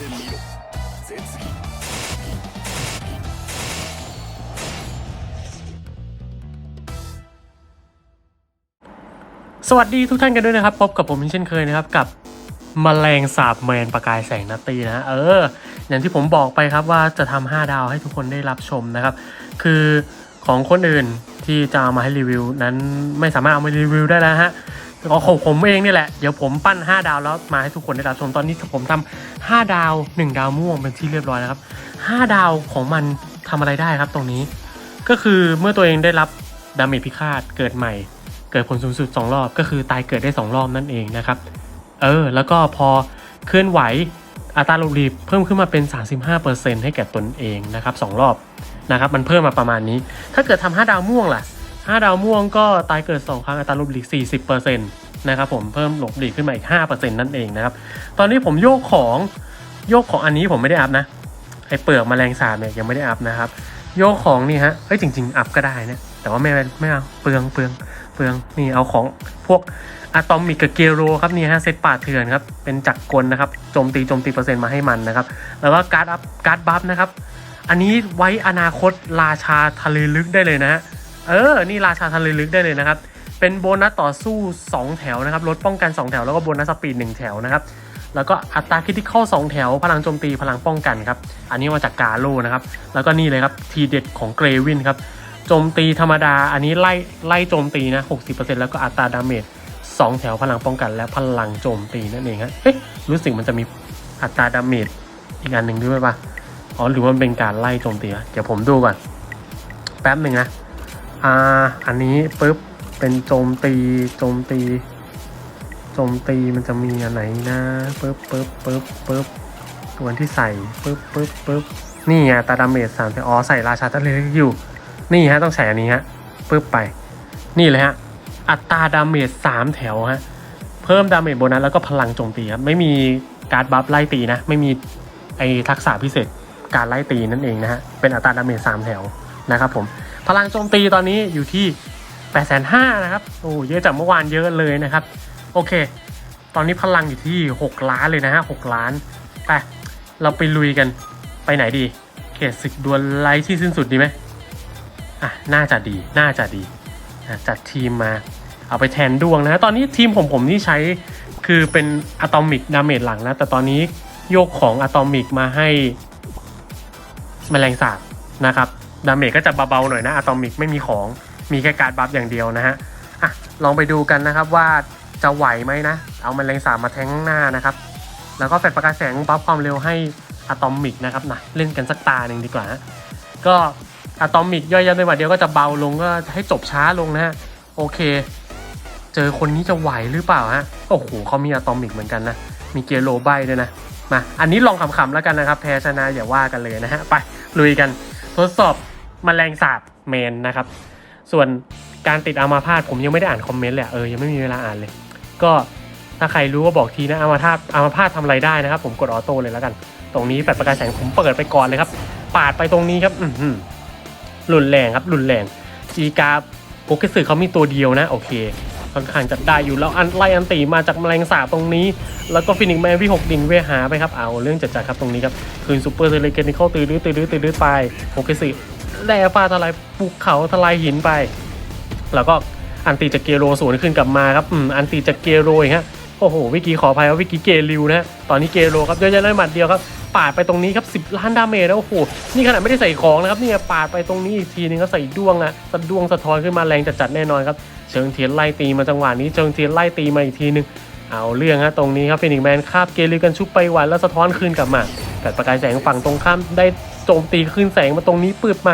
てみろ絶技 สวัสดีทุกท่านกันด้วยนะครับ พบกับผมเช่นเคยนะครับ กับมแมลงสาบแมนประกายแสงนัตตีนะฮะเออ อย่างที่ผมบอกไปครับว่าจะทำ5ดาวให้ทุกคนได้รับชมนะครับ คือของคนอื่นที่จะเอามาให้รีวิวนั้นไม่สามารถเอามารีวิวได้แล้วฮะ ขอของผมเองนี่แหละ เดี๋ยวผมปั้น 5 ดาวแล้วมาให้ทุกคนได้รับชมตอนนี้ผมทำ5ดาว 1 ดาวม่วงเป็นที่เรียบร้อยแล้วครับ 5 ดาวของมันทำอะไรได้ครับตรงนี้ ก็คือเมื่อตัวเองได้รับดาเมจพิฆาตเกิดใหม่ เกิดผลสูงสุด 2 รอบ ก็คือตายเกิดได้ 2 รอบนั่นเองนะครับ เออ แล้วก็พอเคลื่อนไหวอัตราลบหลีบเพิ่มขึ้นมาเป็น 35%ให้แก่ตนเองนะครับ2รอบนะครับ มันเพิ่มมาประมาณนี้ ถ้าเกิดทำ5ดาวม่วงล่ะ 5ดาวม่วงก็ตายเกิด 2 ครั้งอัตราลบหลีก 40%นะครับผมเพิ่มหลบหลีกขึ้นมาอีก 5%นั่นเองนะครับ ตอนนี้ผมโยกของโยกของอันนี้ผมไม่ได้อัพนะไอเปลือกแมลงสาบเนี่ยยังไม่ได้อัพนะครับ โยกของนี่ฮะเอ้ยจริง ๆ อัพก็ได้นะแต่ว่าไม่ไม่เอาเปลืองเปลืองเปลืองนี่เอาของพวกอะตอมิกกับเกโรครับนี่ฮะเซตป่าเถื่อนครับเป็นจักรกลนะครับโจมตีโจมตีเปอร์เซ็นต์มาให้มันนะครับ แล้วก็การ์ดอัพการ์ดบัฟนะครับ อันนี้ไว้อนาคตราชาทะเลลึกได้เลยนะฮะ เออ นี่ราชาทะเลลึกได้เลยนะครับ เป็นโบนัสต่อสู้ 2 แถวนะครับลดป้องกัน 2 แถวแล้วก็โบนัสสปีด 1 แถวนะครับแล้วก็อัตราคิดที่เข้า2แถวพลังโจมตีพลังป้องกันครับ อันนี้มาจากกาโลนะครับ แล้วก็นี่เลยครับ ทีเด็ดของเกรวินครับโจมตีธรรมดาอันนี้ไล่ไล่โจมตีนะ60%แล้วก็อัตราดาเมจ2แถวพลังป้องกัน และพลังโจมตีนั่นเองฮะเอ๊ะรู้สึกมันจะมีอัตราดาเมจอีกอันหนึ่งด้วยป่ะอ๋อหรือว่าเป็นการไล่โจมตีอะเดี๋ยวผมดูก่อนแป๊บหนึ่งนะ อ่าอันนี้ปุ๊บเป็นโจมตีโจมตีโจมตีมันจะมีอันไหนนะปุ๊บปุ๊บปุ๊บปุ๊บตัวที่ใส่ปุ๊บปุ๊บปุ๊บนี่ไงตาดาเมจสามอ๋อใส่ราชาทะเลอยู่ นี่ฮะต้องใส่อันนี้ฮะปุ๊บไป นี่เลยฮะอัตราดาเมจสามแถวฮะเพิ่มดาเมจโบนัสแล้วก็พลังโจมตีครับไม่มีการบัฟไล่ตีนะ ไม่มีไอทักษะพิเศษการไล่ตีนั่นเองนะฮะเป็นอัตราดาเมจสามแถวนะครับผม พลังโจมตีตอนนี้อยู่ที่8ปดแสนห้านะครับโอ้เยอะจากเมื่อวานเยอะเลยนะครับ โอเค ตอนนี้พลังอยู่ที่ 6 ล้านเลยนะฮะ6ล้านไปเราไปลุยกันไปไหนดี เขตศึกดวลไลท์ที่สิ้นสุดดีไหมอะน่าจะดีน่าจะดีจัดทีมมาเอาไปแทนดวงนะฮะตอนนี้ทีมผมผมที่ใช้คือเป็นอะตอมิกดาเมจหลังนะแต่ตอนนี้โยกของอะตอมิกมาให้แมลงสาบนะครับ ดาเมจก็จะเบาๆหน่อยนะอะตอมิกไม่มีของมีแค่การบัฟอย่างเดียวนะฮะอะลองไปดูกันนะครับว่าจะไหวไหมนะ เอามันแมลงสาบมาแทงหน้านะครับ แล้วก็แฟลประกายแสงบัฟความเร็วให้อะตอมิกนะครับนะเล่นกันสักตาหนึ่งดีกว่าฮะก็อะตอมิกย่อยยันในวันเดียวก็จะเบาลงก็ให้จบช้าลงนะฮะโอเค เจอคนนี้จะไหวหรือเปล่าฮะโอ้โหเขามีอะตอมิกเหมือนกันนะมีเกโลไบด้วยนะมาอันนี้ลองขำๆแล้วกันนะครับ แพ้ชนะอย่าว่ากันเลยนะฮะไปลุยกันทดสอบ มแมลงสาบเมนนะครับ ส่วนการติดอามาพาตผมยังไม่ได้อ่านคอมเมนต์เลยเออยังไม่มีเวลาอ่านเลย ก็ถ้าใครรู้ก็บอกทีนะอามาพาตอามาพาตทำอะไรได้นะครับ ผมกดออโต้เลยแล้วกัน ตรงนี้แฟลชประกายแสงผมเปิดไปก่อนเลยครับ ปาดไปตรงนี้ครับอือหือรุนแรงครับรุนแรงจีกาโปเกสึเขามีตัวเดียวนะโอเคค่อนข้างจะได้อยู่แล้วอันไล่อันตีมาจากแมลงสาบตรงนี้ แล้วก็ฟินิกแมนวิหกดินเวหาไปครับเอาเรื่องจัดๆครับตรงนี้ครับคืนซูเปอร์เซเลเกนิคอลตือดื้อตือดื้อตือดื้อไปโปเกสึ แร่ฟ้าทลายภูเขาทลายหินไป แล้วก็อันตีจากเกโรสวนขึ้นกลับมาครับอืมอันตีจากเกโรอีกฮะโอ้โหวิกีขออภัยว่าวิกีเกลิวนะฮะตอนนี้เกโรครับเยอะแยะเลยหมัดเดียวครับปาดไปตรงนี้ครับ 10 ล้านดาเมจแล้วโอ้โหนี่ขนาดไม่ได้ใส่ของนะครับนี่ปาดไปตรงนี้อีกทีนึงก็ใส่ด้วงนะสะด้วงสะท้อนขึ้นมาแรงจัดๆแน่นอนครับเชิงเทียนไล่ตีมาจังหวะนี้เชิงเทียนไล่ตีมาอีกทีนึงเอาเรื่องฮะตรงนี้ครับฟินิกแมนคาบเกลิวกันชุบไปหวันแล้วสะท้อนคืนกลับมาแต่ประกายแสงฝั่งตรงข้ามได้โจมตีคืนแสงมาตรงนี้ปืดมา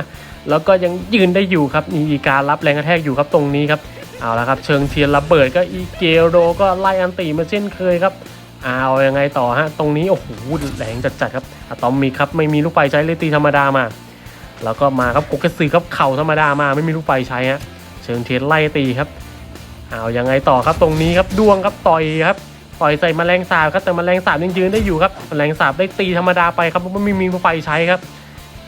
แล้วก็ยังยืนได้อยู่ครับมีอีการรับแรงกระแทกอยู่ครับตรงนี้ครับเอาละครับเชิงเทียนระเบิดก็อีเกโรก็ไล่อันตีมาเช่นเคยครับเอายังไงต่อฮะตรงนี้โอ้โหแรงจัดๆครับอะตอมมีครับไม่มีลูกไฟใช้เลยตีธรรมดามา แล้วก็มาครับโกเกสึครับเข่าธรรมดามาไม่มีลูกไฟใช้ฮะเชิงเทียนไล่ตีครับเอายังไงต่อครับตรงนี้ครับดวงครับต่อยครับต่อยใส่แมลงสาบครับแต่แมลงสาบยังยืนได้อยู่ครับแมลงสาบได้ตีธรรมดาไปครับไม่มีลูกไฟใช้ครับ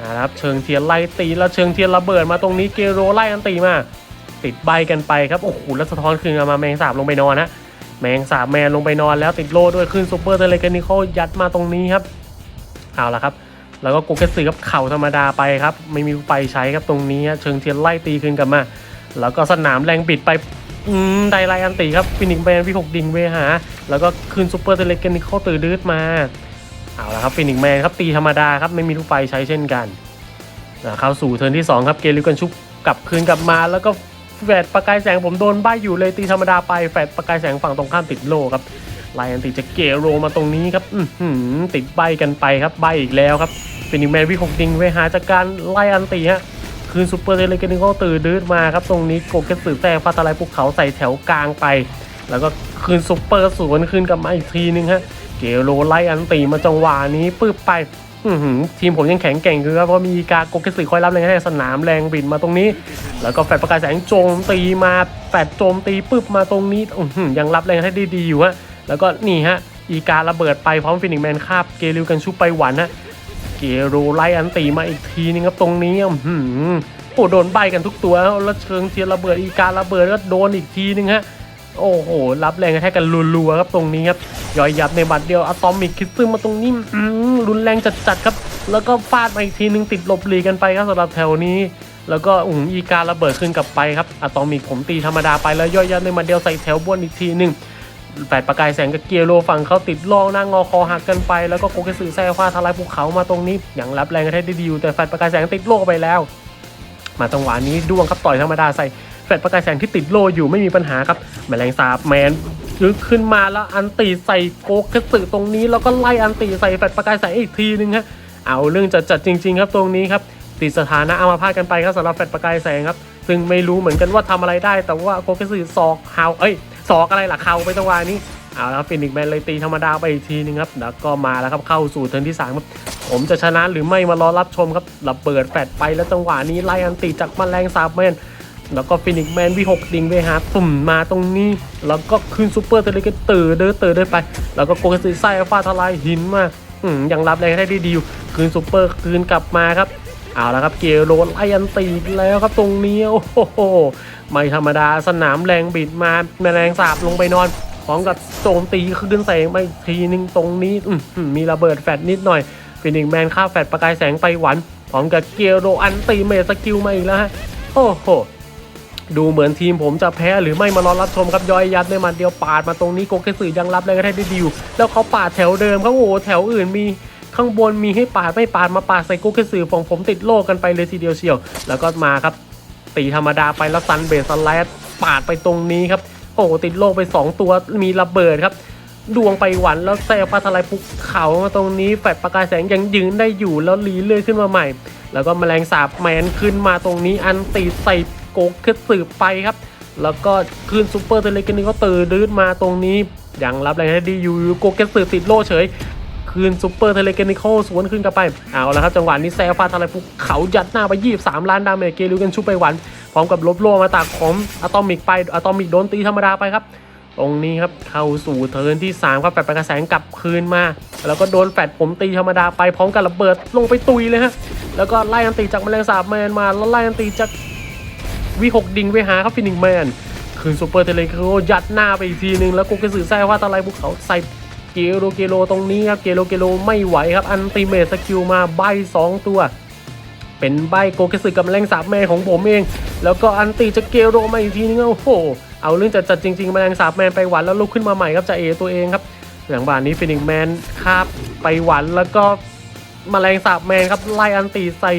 นะครับเชิงเทียนไล่ตีแล้วเชิงเทียนระเบิดมาตรงนี้เกโรไล่อันตีมาติดใบกันไปครับโอ้โหแล้วสะท้อนคืนมาแมงสาบลงไปนอนนะแมงสาบแมนลงไปนอนแล้วติดโลด้วยขึ้นซูเปอร์เทเลเกนิคอลยัดมาตรงนี้ครับเอาละครับ แล้วก็โกเกสึครับเข่าธรรมดาไปครับ ไม่มีลูไปใช้ครับตรงนี้เชิงเทียนไล่ตีคืนกลับมา แล้วก็สนามแรงบิดไปอืมไดไลอันตีครับฟินิกแมนวิหกดิงเวหา แล้วก็คืนซูเปอร์เทเลเกนิคอลตื่นดืดมา เอาละครับฟินิกแมนครับตีธรรมดาครับไม่มีลูกไฟใช้เช่นกันอ่าเข้าสู่เทิร์นที่ 2 ครับเกลิกันชุบกลับคืนกลับมาแล้วก็แฟดประกายแสงผมโดนใบอยู่เลยตีธรรมดาไปแฟดประกายแสงฝั่งตรงข้ามติดโลครับไลอันติจะเกโรมาตรงนี้ครับอื้อหือติดใบกันไปครับใบอีกแล้วครับฟินิกแมนวิหกดิงเวหาจากการไล่อันติฮะคืนซูเปอร์เทเลเกนิโกตื่นดืดมาครับตรงนี้โกเกตสึแซ่ฟาตาไลภูเขาใส่แถวกลางไป แล้วก็คืนซูเปอร์สวนคืนกลับมาอีกทีนึงฮะ เกโรไล่อันตีมาจังหวะนี้ปื้บไปทีมผมยังแข็งแกร่งคือครับเพราะมีการโกเกสึคอยรับแรงให้สนามแรงบิดมาตรงนี้ แล้วก็แฟดประกายแสงโจมตีมาแฟดโจมตีปึ๊บมาตรงนี้ยังรับแรงให้ด้ดีอยู่ฮะแล้วก็นี่ฮะอีการระเบิดไปพร้อมฟินิกแมนคาบเกลิวกันชุบไปหวันฮะเกโรไล่อันตีมาอีกทีนึงครับตรงนี้อือหือโอ้โดนใบกันทุกตัวแล้วเชิงเทียนระเบิดอีการระเบิดก็โดนอีกทีนึงฮะ โอ้โห รับแรงกระแทกกันรัวๆครับตรงนี้ครับย่อยยับในบัดเดียวอะตอมิกคิดซึมมาตรงนี้รุนแรงจัดๆครับ แล้วก็ฟาดมาอีกทีนึงติดหลบหลีกกันไปครับสำหรับแถวนี้ แล้วก็อุ้งอีการระเบิดขึ้นกลับไปครับอะตอมิกผมตีธรรมดาไปแล้วย่อยยับในบัดเดียวใส่แถวบนอีกทีนึงแปดประกายแสงกับเกียร์โลฝั่งเขาติดล่องหน้างอคอหักกันไป แล้วก็โกเกสึแซ่ฟ้าทลายภูเขามาตรงนี้ อย่างรับแรงกระแทกได้ดีอยู่แต่แฟดประกายแสงติดโลกไปแล้ว มาจังหวะนี้ดวงครับต่อยธรรมดาใส่ แฟดประกายแสงที่ติดโลอยู่ไม่มีปัญหาครับ แมลงสาบแมนยึกขึ้นมาแล้วอันตีใส่โกเกสึตรงนี้ แล้วก็ไล่อันตีใส่แฟดประกายแสงอีกทีนึงฮะเอาเรื่องจัดจัดๆจริง ๆ ครับตรงนี้ครับติดสถานะอามาพาตกันไปครับสำหรับแฟดประกายแสงครับ ซึ่งไม่รู้เหมือนกันว่าทำอะไรได้ แต่ว่าโกเกสึศอกเฮาเอ้ยศอกอะไรล่ะเขาไปจังหวะนี้เอาละครับฟินิกแมนเลยตีธรรมดาไปอีกทีนึงครับแล้วก็มาแล้วครับเข้าสู่เทิร์นที่3ครับผมจะชนะหรือไม่มารอรับชมครับระเบิดแฟดไปแล้วจังหวะนี้ไล่อันตีจากแมลงสาบแมน แล้วก็ฟินิกแมนวีหกดิงไปหาตุ่มมาตรงนี้ แล้วก็ขึ้นซูเปอร์เทเลกันตื่นเดินตื่นเดินไป แล้วก็โกเกซิไซอัลฟาทลายหินมาอืมยังรับแรงได้ดีอยู่คืนซูเปอร์คืนกลับมาครับเอาละครับเกโรไลอันตีแล้วครับตรงนี้โอ้โหไม่ธรรมดาสนามแรงบิดมาแมลงสาบลงไปนอนพร้อมกับโจมตีขึ้นแสงไปอีกทีนึงตรงนี้อืมีระเบิดแฟดนิดหน่อยฟินิกแมนฆ่าแฟดประกายแสงไปหวันพร้อมกับเกียโรอันตีเมสกิลมาอีกแล้วฮะโอ้โห ดูเหมือนทีมผมจะแพ้หรือไม่มารอรับชมครับยอยยัดในหมัดเดียวปาดมาตรงนี้โกเกสึยังรับแรงกระแทกได้ดีอยู่แล้วเขาปาดแถวเดิมครับโอ้โหแถวอื่นมีข้างบนมีให้ปาดไม่ปาดมาปาดใส่โกเกสึของผมติดโลกกันไปเลยทีเดียวเชียว แล้วก็มาครับ ตีธรรมดาไปแล้วซันเบสสแลดปาดไปตรงนี้ครับโอ้โหติดโลกไป 2 ตัวมีระเบิดครับดวงไปหวันแล้วแซ่ฟ้าทลายภูเขามาตรงนี้แฟดประกายแสงยังยืนได้อยู่แล้วรีเลื่อยขึ้นมาใหม่ แล้วก็แมลงสาบแมนขึ้นมาตรงนี้อันตีใส่ โกคือสืบไปครับ แล้วก็ขึ้นซูเปอร์เทเลกันนี่ก็ตื่นดื้นมาตรงนี้ยังรับแรงให้ดีอยู่โกเกสืบติดโล่เฉยคืนซูเปอร์เทเลเกนิคอลสวนขึ้นกลับไป เอาละครับ จังหวะนี้แซฟาทลายภูเขายัดหน้าไป 23 ล้านดาเมจเกลิวกันชุบไปหวัน พร้อมกับลบโลมาตากของอะตอมิกไปอะตอมิกโดนตีธรรมดาไปครับ ตรงนี้ครับ เข้าสู่เทิร์นที่ 3 ครับแฟดประกระแสงกลับคืนมา แล้วก็โดนแฟดผมตีธรรมดาไปพร้อมกับระเบิดลงไปตุยเลยฮะแล้วก็ไล่อันตีจากแมลงสาบแมนมาแล้วไล่อันตีจาก วิหกดิงไปหาครับฟินิกแมนคืนซูเปอร์เทเลโกยัดหน้าไปอีกทีนึง แล้วโกเกสือแซ่ว่าตะไลภูเขาใส่เกโรเกโรตรงนี้ครับเกโรเกโรไม่ไหวครับอันติเมตสกิลมาใบสองตัว เป็นใบโกเกสึกับแมลงสาบแม่ของผมเอง แล้วก็อันตีจะเกโรมาอีกทีนึงโอ้โหเอาเรื่องจัดจัดจริงๆแมลงสาบแมนไปหวันแล้วลุกขึ้นมาใหม่ครับจะเอตัวเองครับหลังบ้านนี้ฟินิกแมนคาบไปหวันแล้วก็แมลงสาบแมนครับไล่อันตีใส่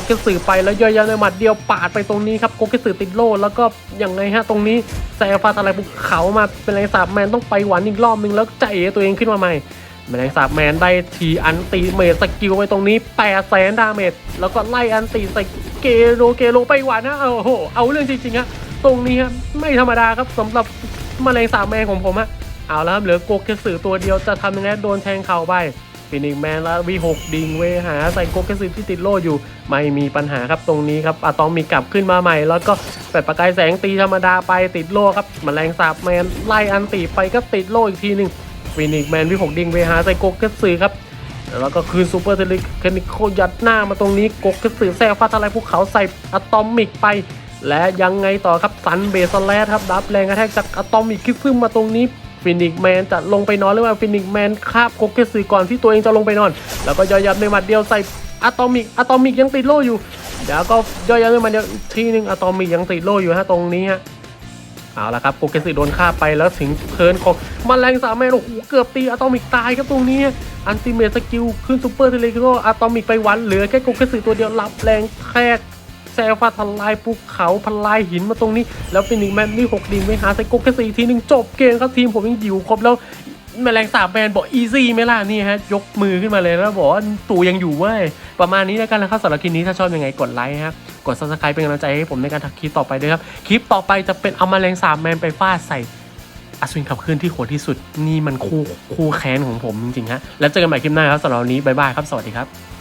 กเกสึไปแล้วย่อยยันในหมัดเดียวปาดไปตรงนี้ครับโกเกสึติดโล่แล้วก็อยังไงฮะตรงนี้แซฟาทลายภูเขามาเป็นแมลงสาบแมนต้องไปหวันอีกรอบนึงแล้วจตัวเองขึ้นมาใหม่แมลงสาบแมนได้ทีอันตีเมจสกิลไปตรงนี้8 0 0แสนดาเมจแล้วก็ไล่อันตีใส่เกโรเกโรไปหวานนะโอ้โหเอาเรื่องจริงๆฮะตรงนี้ฮะไม่ธรรมดาครับสำหรับแมลงสาบแมนของผมฮะเอาแล้วครับเหลือโกเกสือตัวเดียวจะทำยังไงโดนแทงเข่าไป ฟินิกแมนแล้ววีหกดิงเวหาใส่โกเกสือที่ติดโล่อยู่ ไม่มีปัญหาครับตรงนี้ครับอะตอมมีกลับขึ้นมาใหม่ แล้วก็แปดประกายแสงตีธรรมดาไปติดโล่ครับแมลงสาบแมนไล่อันตีไปก็ติดโล่อีกทีหนึ่งฟินิกแมนวิหกดิงเวหาใส่โกกเกสือครับแล้วก็คืนซูเปอร์เทลิคนิโคยัดหน้ามาตรงนี้โกกเกสือแซ่ฟาทลายภูเขาใส่อะตอมิกไป และยังไงต่อครับซันเบสแลดครับดับแรงกระแทกจากอะตอมิกคิดซึมมาตรงนี้ ฟินิกแมนจะลงไปนอนหรือว่าฟินิกแมนคาบโกเกสึก่อนที่ตัวเองจะลงไปนอน แล้วก็ย่อยยับในหมัดเดียวใส่อะตอมิกอะตอมิกยังติดโล่อยู่เดี๋ยวก็ย่อยยับในหมัดเดียวทีนึงอะตอมิกยังติดโล่อยู่ฮะตรงนี้ฮะเอาละครับโปเกสิโดนฆ่าไปแล้วถึงเทิร์นของมแมลงสาบแมนโอ้โหเกือบตีอะตอมิกตายครับตรงนี้อันติเมตสกิลขึ้นซูเปอร์เทเลโกอะตอมิกไปวันเหลือแค่โกเกสิตัวเดียวรับแรงแทก แซลฟาทลายภูเขาพลายหินมาตรงนี้ แล้วฟินิกแมนนี่หกดินไปหาใส่โกเกสิทีหนึ่งจบเกมครับทีมผมยังอยู่ครบแล้วแมลงสาบแมนบอกอีซี่ไหมล่ะนี่ฮะ ยกมือขึ้นมาเลยแล้วบอกว่าตูยังอยู่เว้ย ประมาณนี้แล้วกันนะครับสำหรับคลิปนี้ถ้าชอบยังไงกดไลค์ครับกด subscribe เป็นกำลังใจให้ผมในการทำคลิปต่อไปด้วยครับ คลิปต่อไปจะเป็นเอามาแรงสามแมนไปฟาดใส่อัศวินขับเคลื่อนที่โหดที่สุด นี่มันคู่คู่แค้นของผมจริงๆฮะแล้วเจอกันใหม่คลิปหน้าครับสำหรับวันนี้บ๊ายบายครับสวัสดีครับ